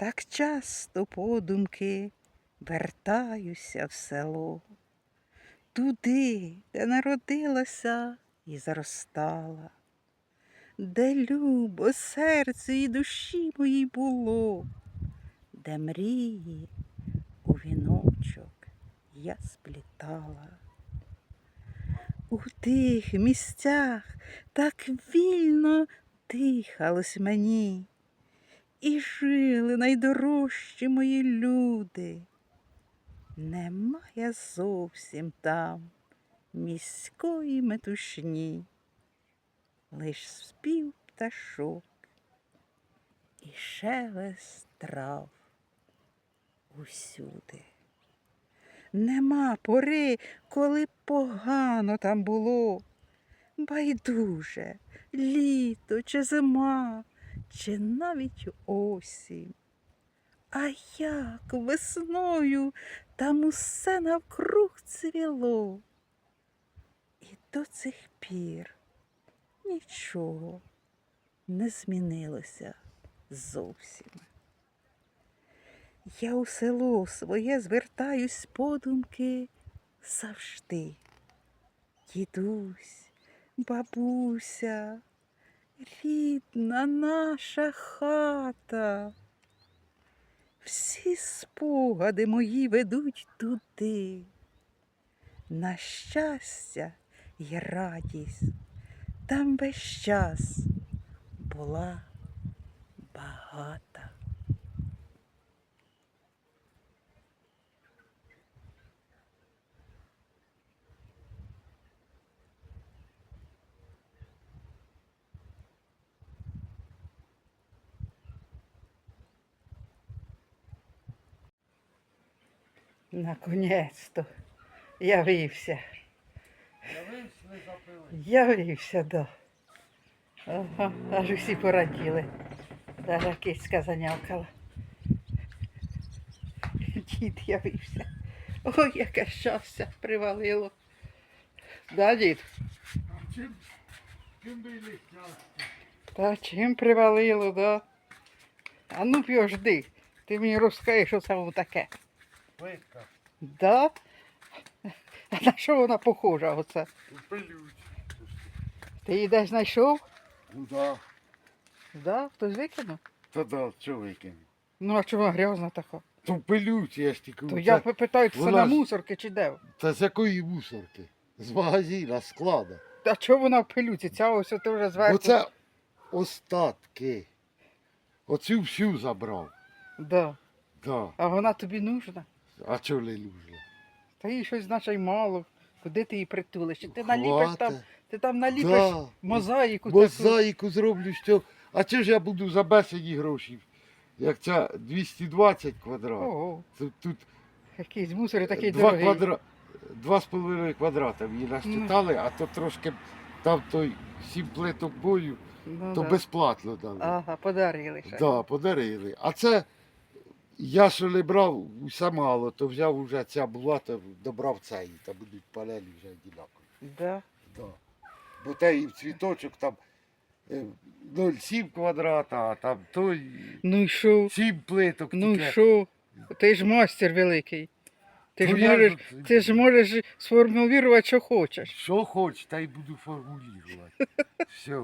Так часто подумки вертаюся в село, туди, де народилася і зростала, де любо серцю і душі моїй було, де мрії у віночок я сплітала. У тих місцях так вільно дихалось мені, і жили найдорожчі мої люди. Немає зовсім там міської метушні, лиш спів пташок і шелест трав усюди. Нема пори, коли погано там було. Байдуже, літо чи зима, чи навіть осінь. А як весною там усе навкруг цвіло. І до цих пір нічого не змінилося зовсім. Я у село своє звертаюсь подумки завжди. Дідусь, бабуся, рідна наша хата. Всі спогади мої ведуть туди. На щастя й радість там весь час була багата. Наконець-то явився. Явився, да. Ага, аж усі пораділи. Даже кицька занявкала. Дід явився. Ой, яке щастя привалило. Да, дід? Чим, чим би не? Та чим привалило, да? А ну п'ожди, ти мені розкажеш, що це таке. Плитка. Да? А на що вона похожа оце? Пилють. Ти її десь знайшов? Ну да. Да? Хтось викинув? Та да, що викину? Ну, а чому грязна така? То пилють, я ж тільки. То це, я питаю, це вона на ж- мусорки чи де? Та з якої мусорки? З магазина, з склада. А чого вона в пилюці? Ця ось ти вже зверху. Оце остатки. Оцю всю забрав. Да. Да. А вона тобі нужна? А чого не нужно? Та їй щось значить й мало. Куди ти її притулиш? Ти наліпиш там, ти там наліпиш Да. мозаїку таку. Мозаїку зроблю, що. А чи ж я буду за бесені гроші? Як ця 220 квадратів. Ого, Тут, тут якийсь мусор і такий два дорогий. квадра... Два з половиною квадрата мені насчитали, а то трошки там той сім плиток бою, Ну, то да. безплатно дали. Ага, подарили ще. Да, подарили. А це я що не брав усе мало, то взяв уже ця була, то добрав цей, та будуть палені вже однакові. Да. Да. Бо те і в цвіточок там е, 0,7 квадрата, а там той Ну і що? 7 плиток. Ну і тільки. що? Ти ж мастер великий. Ти ж То я можеш, ж- ти ж можеш сформулювати, що хочеш. Що хоч, та й буду формулювати. Все.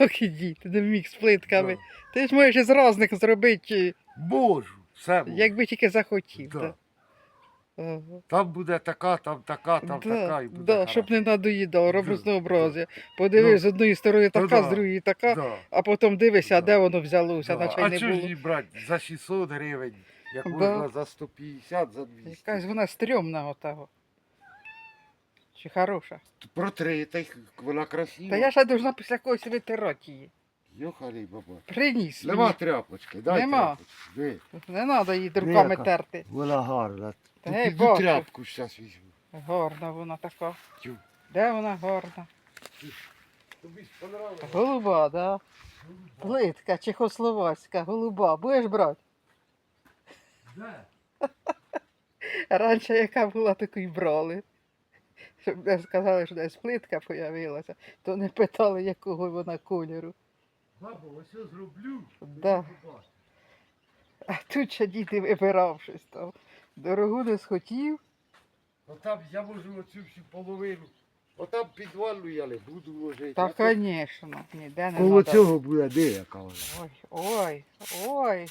Ох, іди, ти не міг з плитками. Да. Ти ж можеш із різних зробити, Можу, все можу. якби тільки захотів. Да. Да. Ага. Там буде така, там така, там да, така і буде. да, хорошо. щоб не надоїдало, роблю Да, разнообразя. Подивись, з одної сторони Ну така, да. з другої така, Да, а потім дивися, а Да. де воно взялося, да. наче й А не чого ж було. її брати за 600 гривень, як Да. можна за 150, за 200? Якась вона стрьомна отого. Чи хороша? Протри, та й вона красива. Та я ще должна після когось витирати її. Йоханий баба. Приніс. Нема мені. тряпочки, дай Нема. тряпочку. Диви. Не треба її руками яка? терти. Вона гарна. Та піду бачу. тряпку зараз візьму. Гарна вона така. Тю. Де вона гарна? Тобі сподобалося? Голуба, да? Плитка чехословацька, голуба. Будеш брати? Де? Раніше яка була, таку й брали. Щоб не сказали, що десь плитка появилася, то не питали, якого вона кольору. Бабу, ось я зроблю. Да. А тут ще діти вибирав щось там. Дорогу не схотів. Отам я можу оцю всю половину. Отам підвальну я не буду ложити. Та, А тут звісно, ніде не Коло цього буде деяка вже. Ой, ой, ой.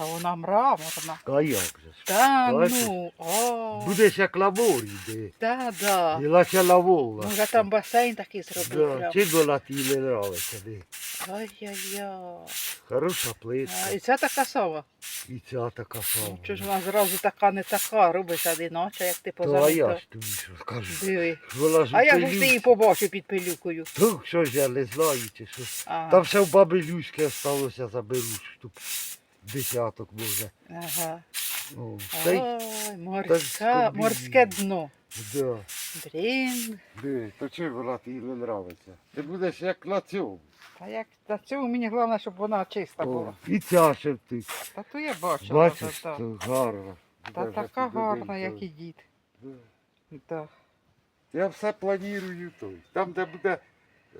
Та вона мраморна. А як же ж? Та Бачиш? ну, о, Будеш як лавор йде. та, да. І лише лавола. Може там басейн такий зробив Да, прям. чи тобі не нравиться, де? Ай-яй-яй. Хороша А, плитка. І це така сама. І ця така сама. Чи ж вона зразу така не така, робиться іначе, як ти То а я ж тобі що скажу. Диви. Вона ж А як же ж ти її побачив під пилюкою? Ну, що ж я не знаю, чи що. Ага. Там ще в баби Люськи осталося, заберу штук десяток може. ага. О, та й, Ой, морська, Так, морське дно. да. Блін. Диви, то чого вона тобі не нравиться? Ти будеш як на цьому. Та як на цьому мені головне, щоб вона чиста О, була. і ця ти. Та то я бачила. Бачиш, та, та. то гарно. Та Буде така вже гарна, як і дід. Да. Да. Я все планую той. Там, де буде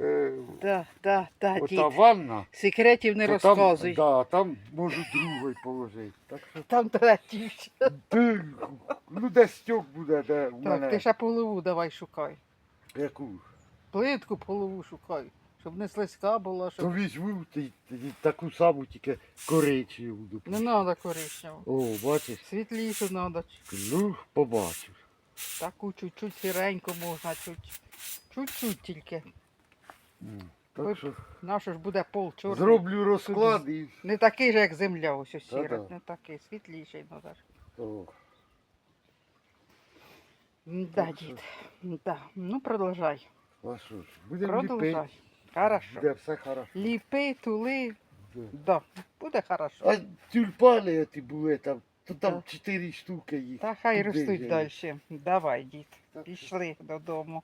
е, Да, да, да, дід. ота ванна, Секретів не то там, розказуй. да, там можу другий положити. Так що Там третій. ще. ти, ну де стьок буде, де в Так, мене. ти ще полову давай шукай. Яку? Плитку полову шукай. Щоб не слизька була, То щоб візьму ти, ти, таку саму, тільки коричневу. не допустим. треба коричневу. О, бачиш? Світлішу треба. Ну, побачу. Таку чуть-чуть сіреньку можна, чуть. Чуть-чуть тільки. Так що Нащо ж буде пол чорний. зроблю розклад і. Не такий же, як земля, ось ось сіра. Не такий, світліший. О, Да, Так що- дід. Да. Ну, продовжай. а що ж, будемо ліпити. Продовжай. Хорошо. Буде все хорошо. Ліпи, тули. Да. Да, буде хорошо. А тюльпани ті були там, то там Да. чотири штуки їх. Та хай туди ростуть далі. Давай, дід. Так що- Пішли додому.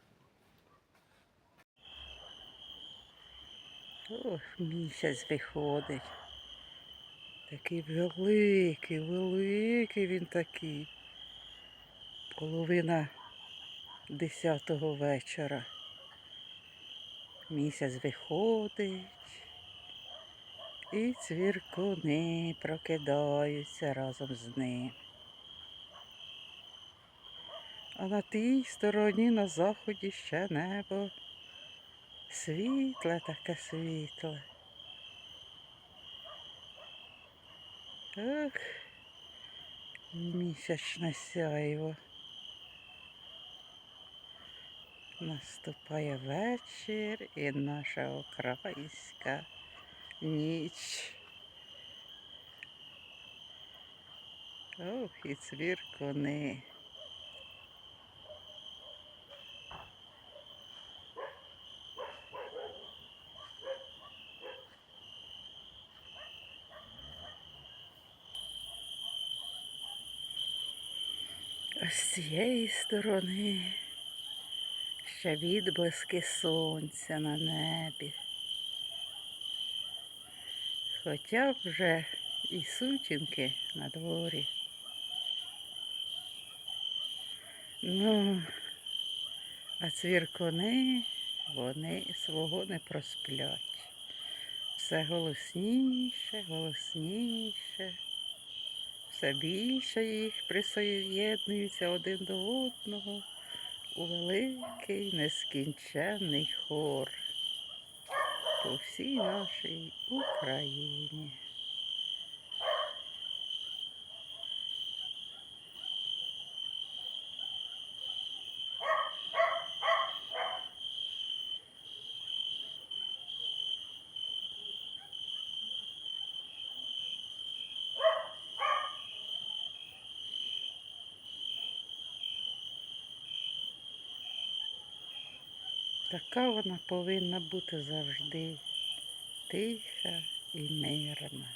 Ох, місяць виходить. Такий великий, великий він такий. Половина десятого вечора. Місяць виходить. І цвіркуни прокидаються разом з ним. А на тій стороні на заході ще небо. Світле таке світле. Ох, місячне сяйво. Наступає вечір і наша українська ніч. Ох, і цвіркуни. А з цієї сторони ще відблиски сонця на небі. Хоча вже і сутінки на дворі. Ну, а цвіркуни, вони свого не просплять. Все голосніше, голосніше. Все більше їх присоєднуються один до одного у великий нескінченний хор по всій нашій Україні. Така вона повинна бути завжди тиха і мирна.